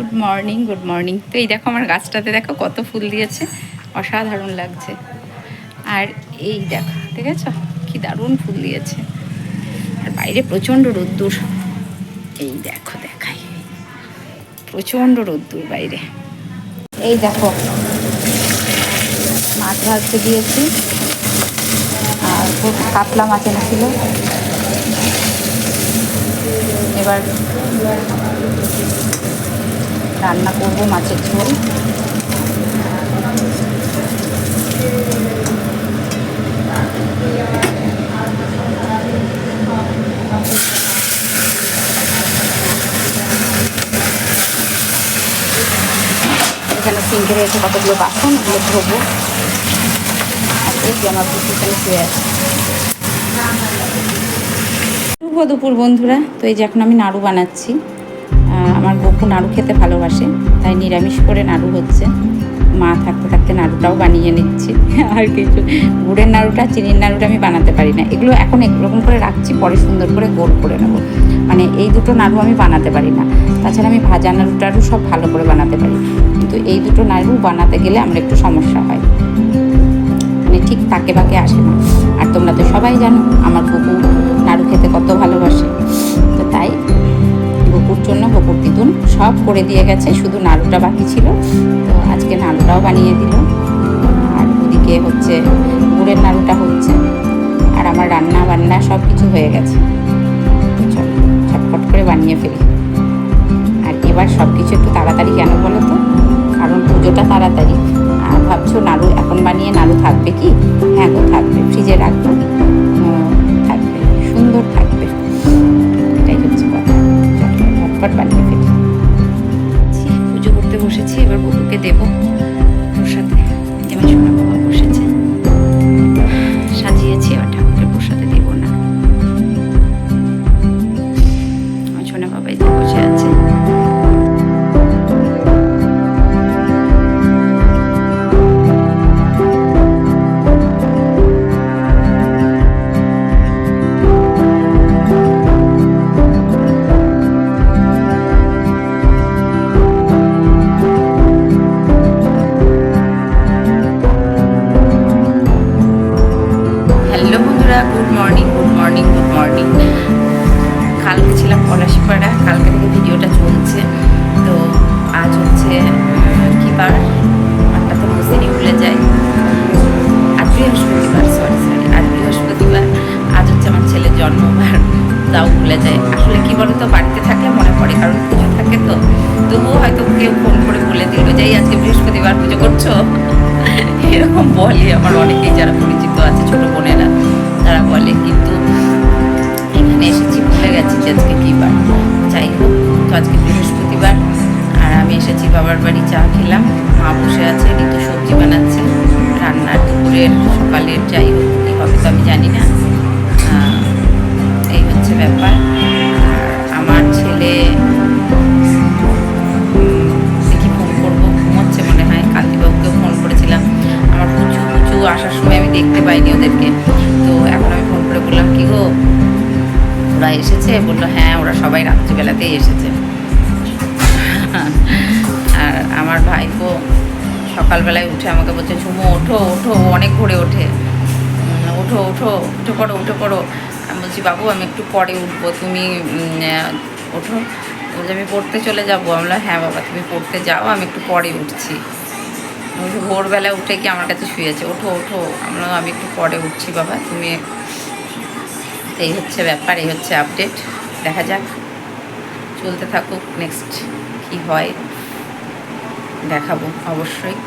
Good morning good morning তো এই দেখো আমার গাছটাতে দেখো কত ফুল দিয়েছে। অসাধারণ লাগছে। আর এই দেখো ঠিক আছে কি দারুণ ফুল দিয়েছে। আর বাইরে প্রচণ্ড রোদ্দুর। এই দেখো, দেখাই। প্রচণ্ড রোদ্দুর বাইরে। এই দেখো। মাছ ভাজতে দিয়েছি। আর খুব কাতলা মাছ এনেছিল। এবার রান্না করব মাছের ঝোল। এখানে সিঙ্কে রয়েছে কতগুলো বাসন ওগুলো ধোবো। আর এই শুয়ে আছে। দুপুর বন্ধুরা, তো এই যে এখন আমি নাড়ু বানাচ্ছি। আমার বকু নাড়ু খেতে ভালোবাসে, তাই নিরামিষ করে নাড়ু হচ্ছে। মা থাকতে থাকতে নাড়ুটাও বানিয়ে নিচ্ছি। আর কিছু গুড়ের নাড়ুটা, চিনির নাড়ুটা আমি বানাতে পারি না। এগুলো এখন এরকম করে রাখছি, পরে সুন্দর করে গোল করে নেব। মানে এই দুটো নাড়ু আমি বানাতে পারি না। তাছাড়া আমি ভাজা নাড়ু টাড়ু সব ভালো করে বানাতে পারি। কিন্তু এই দুটো নাড়ু বানাতে গেলে আমার একটু সমস্যা হয়। মানে ঠিক তাকে বাকে আসে না। আর তোমরা তো সবাই জানো, আমার কুকুর নাড়ু খেতে কত ভালোবাসে। তো তাই জন্য বকুর দিদুন সব করে দিয়ে গেছে, শুধু নাড়ুটা বাকি ছিল। তো আজকে নাড়ুটাও বানিয়ে দিল। আর ওদিকে হচ্ছে গুড়ের নাড়ুটা হচ্ছে। আর আমার রান্না বান্না সব কিছু হয়ে গেছে। ছটফট করে বানিয়ে ফেলি। আর এবার সব কিছু একটু তাড়াতাড়ি কেন বলো তো? কারণ পুজোটা তাড়াতাড়ি। আর ভাবছ নাড়ু এখন বানিয়ে নাড়ু থাকবে কি? হ্যাঁ গো, থাকবে। ফ্রিজে রাখব। তাও ভুলে যায়। আসলে কি বলতো, বাড়িতে থাকলে মনে পড়ে, কারণ পুজো থাকে তো। তবুও হয়তো কেউ ফোন করে বলে দিল যে, এই আজকে বৃহস্পতিবার পুজো করছ? এরকম বলে আমার অনেকেই যারা পরিচিত আছে, ছোট বোনেরা, তারা বলে। কিন্তু এখানে এসেছি, ভুলে গেছি যে আজকে কী বার। যাই হোক, তো আজকে বৃহস্পতিবার, আর আমি এসেছি বাবার বাড়ি, চা খেলাম। মা বসে আছে ঋতু সবজি বানাচ্ছে। রান্নার দুপুরের, সকালের, যাই হোক, কী হবে তো আমি জানি না। ব্যাপার। আমার ছেলে দেখি ফোন করব? ঘুমোচ্ছে মনে হয়। কান্তিবাবুকেও ফোন করেছিলাম। আমার পুচু পুচু আসার সময় আমি দেখতে পাইনি ওদেরকে। তো এখন আমি ফোন করে বললাম, কি গো? ওরা এসেছে? বলল হ্যাঁ ওরা সবাই রাত্রিবেলাতেই এসেছে। আর আমার ভাই ভাইপো সকালবেলায় উঠে আমাকে বলছে, ঝুমো, ওঠো ওঠো, অনেক ঘুরে ওঠে। ওঠো ওঠো, উঠে পড়ো, উঠে আমি বলছি, বাবু, আমি একটু পরে উঠবো। তুমি ওঠো। বলছে, আমি পড়তে চলে যাব। আমি হ্যাঁ বাবা, তুমি পড়তে যাও, আমি একটু পরে উঠছি। ভোরবেলা উঠে কি আমার কাছে শুয়েছে? ওঠো ওঠো। আমরা আমি একটু পরে উঠছি বাবা, তুমি এই হচ্ছে ব্যাপার, এই হচ্ছে আপডেট। দেখা যাক, চলতে থাকুক, নেক্সট কি হয়, দেখাবো অবশ্যই।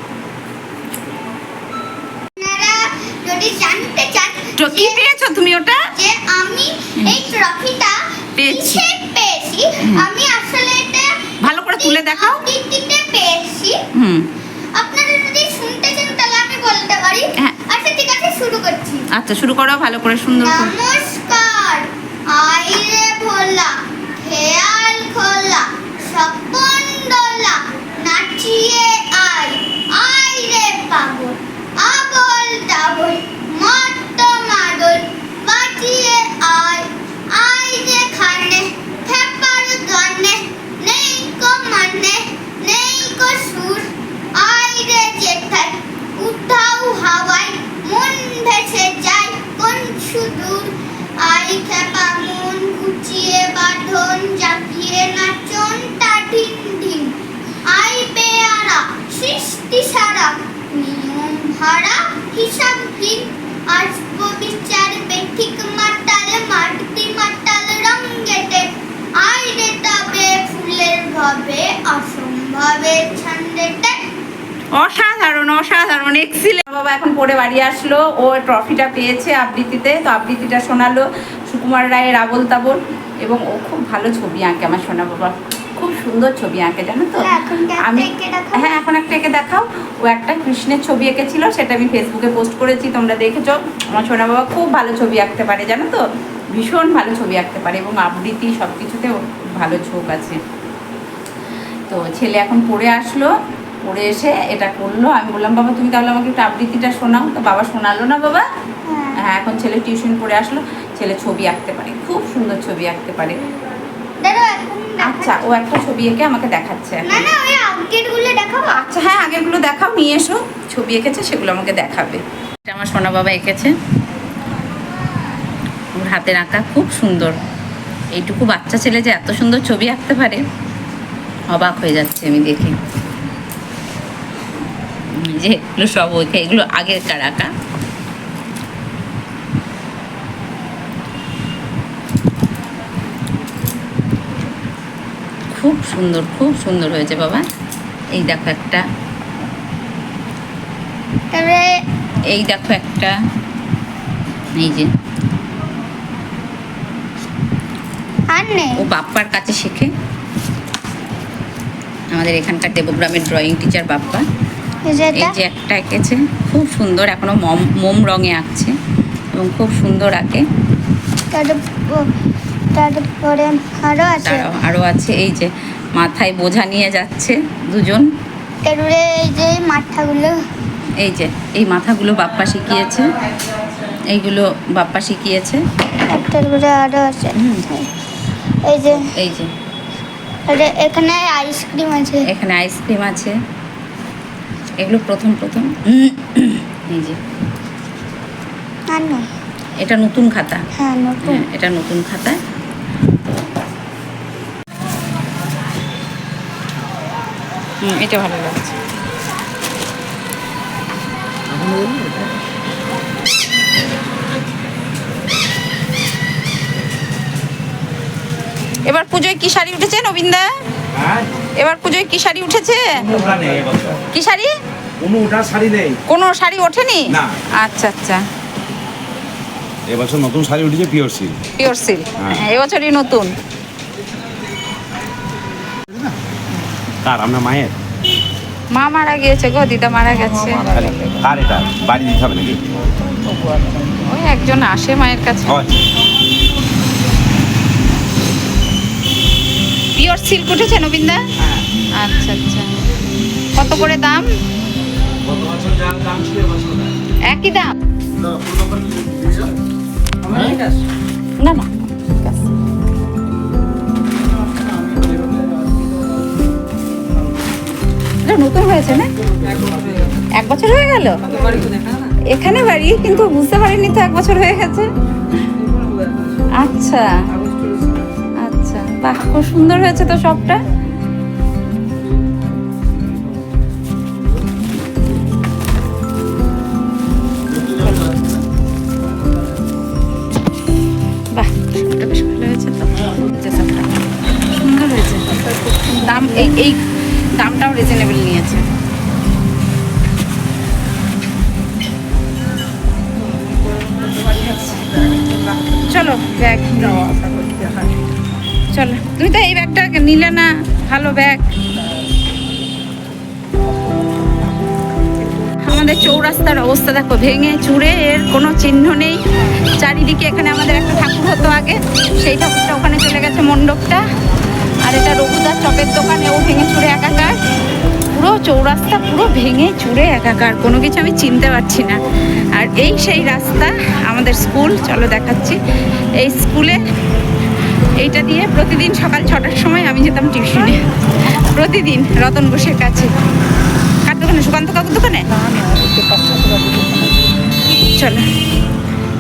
কি পেয়েছ তুমি ওটা? যে আমি এই ট্রফিটা পেয়েছি। পেয়েছি। আমি আসলে এটা ভালো করে তুলে দেখাও। দিদিতে পেয়েছি। হুম। আপনারা যদি শুনতে চান তাহলে আমি বলতে পারি। হ্যাঁ। আচ্ছা ঠিক আছে শুরু করছি। আচ্ছা শুরু করো ভালো করে সুন্দর করে। নমস্কার। আইরে ভোলা খেয়াল খোলা স্বপন দোলা নাচিয়ে আয়। আয় রে পাগল আবল ভরা নিয়ম বিচার বেঠিক মাতাল, মাটি মাতাল তবে ফুলের অসম্ভবে অসাধারণ অসাধারণ এক্সিলেন্ট বাবা এখন পরে বাড়ি আসলো, ও ট্রফিটা পেয়েছে আবৃত্তিতে, তো আবৃত্তিটা শোনালো সুকুমার রায়ের আবল তাবল এবং ও খুব ভালো ছবি আঁকে, আমার শোনা বাবা। খুব সুন্দর ছবি আঁকে জানো তো? আমি হ্যাঁ এখন একটা এঁকে দেখাও। ও একটা কৃষ্ণের ছবি এঁকেছিল সেটা আমি ফেসবুকে পোস্ট করেছি তোমরা দেখেছ। আমার সোনা বাবা খুব ভালো ছবি আঁকতে পারে জানো তো? ভীষণ ভালো ছবি আঁকতে পারে এবং আবৃত্তি সব কিছুতে ভালো ঝোঁক আছে। তো ছেলে এখন পড়ে আসলো পড়ে এসে এটা করল। আমি বললাম বাবা তুমি তাহলে আমাকে একটু আবৃত্তিটা শোনাও। তো বাবা শোনালো না বাবা। হ্যাঁ। হ্যাঁ এখন ছেলে টিউশন পড়ে আসলো। ছেলে ছবি আঁকতে পারে খুব সুন্দর ছবি আঁকতে পারে। আচ্ছা ও একটা ছবি এঁকে আমাকে দেখাচ্ছে। না না ওই আগের দেখাবো। আচ্ছা হ্যাঁ আগেরগুলো দেখাও নিয়ে এসো। ছবি এঁকেছে সেগুলো আমাকে দেখাবে। এটা আমার সোনা বাবা এঁকেছে। ওর হাতের আঁকা খুব সুন্দর। এইটুকু বাচ্চা ছেলে যে এত সুন্দর ছবি আঁকতে পারে অবাক হয়ে যাচ্ছে আমি দেখে। যে এগুলো সব ওকে এগুলো আগেরকার আঁকা। খুব সুন্দর খুব সুন্দর হয়েছে বাবা। এই দেখো একটা। এই দেখো একটা। এই যে। ও বাপ্পার কাছে শেখে। আমাদের এখানকার দেবগ্রামের ড্রয়িং টিচার বাপ্পা। এই যে যে একটা এঁকেছে। খুব সুন্দর এখনও মম মোম রঙে আঁকছে। এবং খুব সুন্দর আঁকে। তারপর তারপরে আরও আছে। আরও আছে এই যে মাথায় বোঝা নিয়ে যাচ্ছে দুজন। তারপরে এই যে মাথাগুলো। এই যে এই মাথাগুলো বাপ্পা শিখিয়েছে। এইগুলো বাপ্পা শিখিয়েছে। তারপরে আরও আছে। এই যে এই যে। আরে এখানে আইসক্রিম আছে। এখানে আইসক্রিম আছে। এগুলো প্রথম প্রথম। এই যে। এটা নতুন খাতা। হ্যাঁ নতুন। হ্যাঁ এটা নতুন খাতা। এটা ভালো লাগছে। এবার পুজোয় কি শাড়ি উঠেছে নবীনদা? হ্যাঁ? এবার পুজোয় কি শাড়ি উঠেছে? কি শাড়ি? কোনো শাড়ি নেই। কোনো শাড়ি ওঠেনি? আচ্ছা আচ্ছা। এবছর নতুন শাড়ি উঠেছে পিওর সিল্ক পিওর সিল্ক হ্যাঁ। এবছরই নতুন। কার? আপনার মায়ের? মা মারা গিয়েছে গো দিদা মারা গেছে। আরে, কার এটা? বাড়ি দিতে হবে নাকি? ওই একজন আসে মায়ের কাছে। পিওর সিল্ক উঠেছে নবীনদা? আচ্ছা আচ্ছা। কত করে দাম? একই দাম। না না। এটা নতুন হয়েছে না? এক বছর হয়ে গেল? এখানে বাড়ি, কিন্তু বুঝতে পারিনি তো এক বছর হয়ে গেছে। আচ্ছা। আচ্ছা বাহ, খুব সুন্দর হয়েছে তো সবটা। বাহ বেশ এই দামটাও রিজনেবল নিয়েছে। চলো ব্যাগ চলো। তুমি তো এই ব্যাগটা নিলে না, ভালো ব্যাগ আমাদের চৌরাস্তার অবস্থা দেখো, ভেঙে চুড়ে এর কোনো চিহ্ন নেই। চারিদিকে এখানে আমাদের একটা ঠাকুর হতো আগে, সেই ঠাকুরটা ওখানে চলে গেছে মণ্ডপটা। আর এটা রঘুদার চপের দোকানে ও ভেঙে চুড়ে একাকার। পুরো চৌরাস্তা পুরো ভেঙে চুড়ে একাকার কোনো কিছু আমি চিনতে পারছি না। আর এই সেই রাস্তা আমাদের স্কুল চলো দেখাচ্ছি। এই স্কুলে এইটা দিয়ে প্রতিদিন সকাল ছটার সময় আমি যেতাম টিউশনে। প্রতিদিন রতন ঘোষের কাছে। কার দোকানে? সুকান্ত কাকুর দোকানে চলো।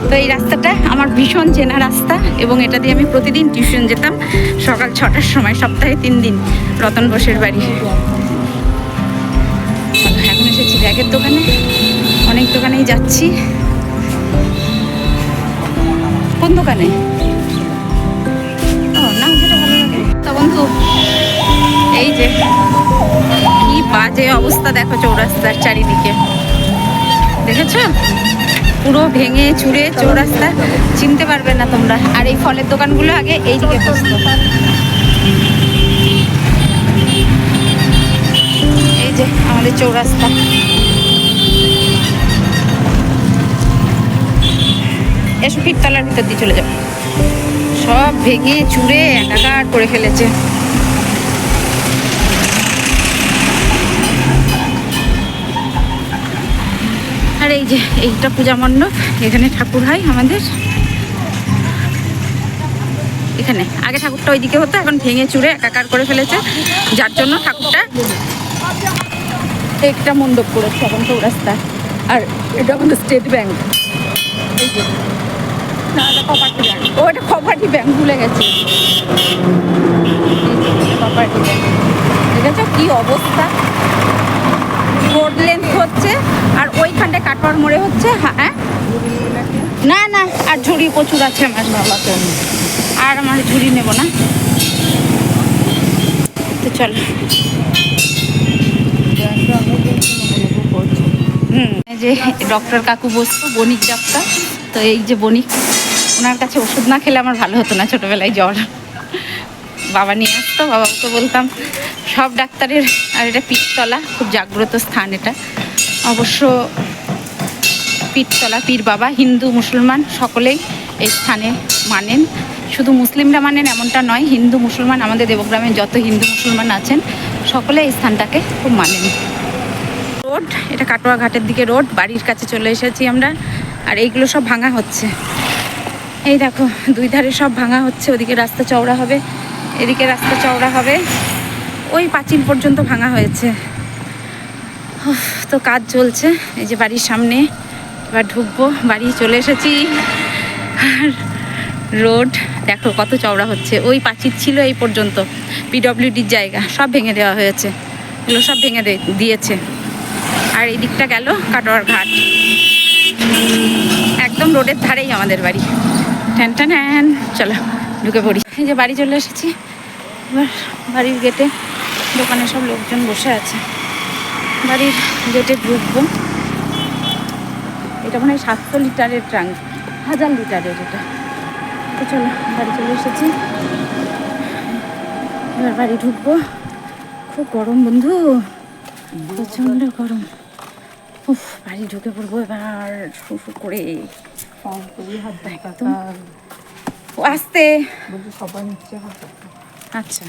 তো এই রাস্তাটা আমার ভীষণ চেনা রাস্তা এবং এটা দিয়ে আমি প্রতিদিন টিউশন যেতাম। সকাল ছটার সময়, সপ্তাহে তিন দিন রতন ঘোষের বাড়ি। এখন এসেছি ব্যাগের দোকানে। অনেক দোকানেই যাচ্ছি। কোন দোকানে? বন্ধু, এই যে, কি বাজে অবস্থা দেখো চৌরাস্তার চারিদিকে। দেখেছ? পুরো ভেঙে চুড়ে চৌরাস্তা, চিনতে পারবে না তোমরা। আর এই ফলের দোকানগুলো আগে এইদিকে বসতো। এই যে আমাদের চৌরাস্তা। এসো ফিরতলার ভিতর দিয়ে চলে যাও। সব ভেঙে চুরে একাকার করে ফেলেছে। এই যে এইটা পূজা মণ্ডপ, এখানে ঠাকুর হয় আমাদের। এখানে, আগে ঠাকুরটা ওইদিকে হতো, এখন ভেঙে চুরে একাকার করে ফেলেছে। যার জন্য ঠাকুরটা একটা মণ্ডপ করেছে এখন চৌরাস্তা। আর এটা আমাদের স্টেট ব্যাংক এই না ও ব্যাংক ভুলে গেছে। ব্যাংক দেখেছ কি অবস্থা? রোড লেন্থ হচ্ছে আর কাটোয়ার মোড়ে হচ্ছে হ্যাঁ? না না, আর ঝুড়ি প্রচুর আছে আমার। বাবাকে আর আমার ঝুড়ি নেব না। তো চল। হুম যে ডক্টর কাকু বসতো, বণিক ডাক্তার। তো এই যে বণিক, ওনার কাছে ওষুধ না খেলে আমার ভালো হতো না ছোটোবেলায় জ্বর। বাবা নিয়ে আসতো বাবাকে বলতাম, সব ডাক্তারের, আর এটা পীরতলা খুব জাগ্রত স্থান এটা। অবশ্য পীরতলা পীর বাবা, হিন্দু, মুসলমান সকলেই এই স্থানে মানেন। শুধু মুসলিমরা মানেন এমনটা নয়, হিন্দু, মুসলমান, আমাদের দেবগ্রামে যত হিন্দু, মুসলমান আছেন, সকলে এই স্থানটাকে খুব মানেন। রোড, এটা কাটোয়া ঘাটের দিকে রোড, বাড়ির কাছে চলে এসেছি আমরা, আর এইগুলো সব ভাঙা হচ্ছে। এই দেখো, দুই ধারে সব ভাঙা হচ্ছে, ওদিকে রাস্তা চওড়া হবে, এদিকে রাস্তা চওড়া হবে, ওই পাঁচিল পর্যন্ত ভাঙা হয়েছে। তো কাজ চলছে, এই যে বাড়ির সামনে। এবার ঢুকবো, বাড়ি চলে এসেছি। আর রোড, দেখো কত চওড়া হচ্ছে। ওই পাঁচিল ছিল এই পর্যন্ত। পিডব্লিউডির জায়গা, সব ভেঙে দেওয়া হয়েছে। এগুলো সব ভেঙে দিয়েছে। আর এই দিকটা গেল কাটোয়ার ঘাট। একদম রোডের ধারেই আমাদের বাড়ি। ট্যান ট্যান ট্যান। চলো, ঢুকে পড়ি। এই যে বাড়ি চলে এসেছি। এবার বাড়ির গেটে দোকানে সব লোকজন বসে আছে। বাড়ির গেটে ঢুকবো। এটা মনে হয় সাতশো লিটারের ট্রাঙ্ক হাজার লিটারের এটা। তো চলো বাড়ি চলে এসেছি। এবার বাড়ি ঢুকবো। খুব গরম বন্ধু প্রচণ্ড গরম। উফ বাড়ি ঢুকে পড়ব এবার শুরু করে। আস্তে। আচ্ছা।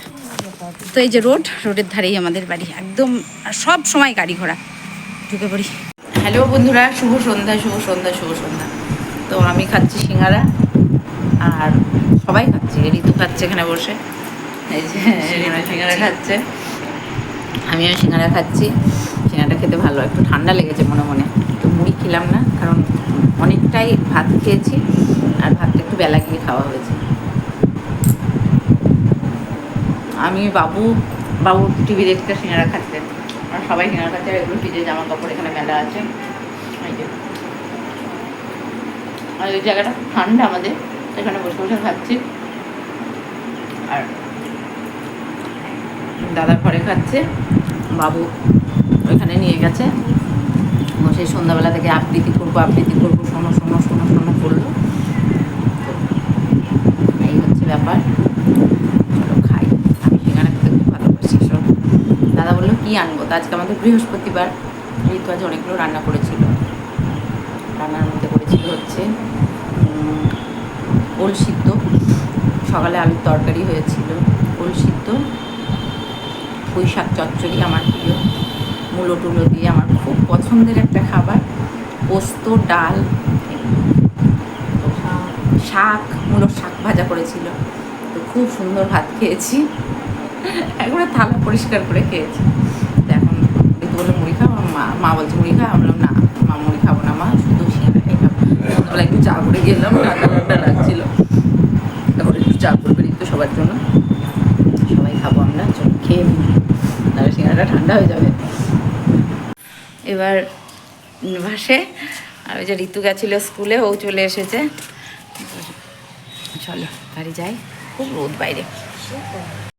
তো এই যে রোড রোডের ধারেই আমাদের বাড়ি। একদম সব সময় গাড়ি ঘোড়া। ঢুকে পড়ি। হ্যালো বন্ধুরা, শুভ সন্ধ্যা শুভ সন্ধ্যা শুভ সন্ধ্যা। তো আমি খাচ্ছি সিঙ্গারা, আর সবাই খাচ্ছে, ঋতু খাচ্ছে এখানে বসে। এই যে, সিঙ্গারা খাচ্ছে। আমিও সিঙ্গারা খাচ্ছি। সিঙ্গারা খেতে ভালো, একটু ঠান্ডা লেগেছে মনে মনে। তো মুড়ি খেলাম না, কারণ অনেকটাই ভাত খেয়েছি, আর ভাতটা একটু বেলা গিয়ে খাওয়া হয়েছে। আমি বাবু বাবু টিভি দেখতে সিঙ্গারা খাচ্ছে। আর সবাই আর এগুলো ফ্রিজে জামা কাপড় এখানে মেলা আছে। আর এই জায়গাটা ঠান্ডা আমাদের, এখানে বসে বসে খাচ্ছি। আর দাদা ঘরে খাচ্ছে, বাবু ওইখানে নিয়ে গেছে। সেই সন্ধ্যাবেলা থেকে আবৃত্তি করব আবৃত্তি করব, শোনো শোনো শোনো শোনো করল। এই হচ্ছে ব্যাপার চলো খাই আমি সেখানে খেতে খুব ভালোবাসি সব দাদা বলল কী আনব? তো আজকে আমাদের বৃহস্পতিবার ঋতু আজ অনেকগুলো রান্না করেছিল। রান্নার মধ্যে করেছিল হচ্ছে ওল সিদ্ধ। সকালে আলুর তরকারি হয়েছিল। ওল সিদ্ধ, পুঁই শাক চচ্চড়ি আমার প্রিয়। মূলো টুলো দিয়ে আমার খুব পছন্দের একটা খাবার। পোস্ত, ডাল, শাক মূলোর শাক ভাজা করেছিল। তো খুব সুন্দর ভাত খেয়েছি। একবারে থালা পরিষ্কার করে খেয়েছি। তো এখন ঋতু বলে মুড়ি খাও? মা মা বলছে, মুড়ি খাও? আমি না, মা মুড়ি খাব না, মা শুধু সিঙ্গারাটাই খাব। সন্ধ্যাবেলা একটু চা করে গেলাম, ঠান্ডা লাগছিল। এখন একটু চা করবে ঋতু সবার জন্য। সবাই খাব আমরা, চলো খেয়ে নিই। তাহলে সিঙ্গারাটা ঠান্ডা হয়ে যাবে। এবার ভাসে আর ওই যে ঋতু গেছিল স্কুলে, ও চলে এসেছে। চলো, বাড়ি যাই। খুব রোদ বাইরে।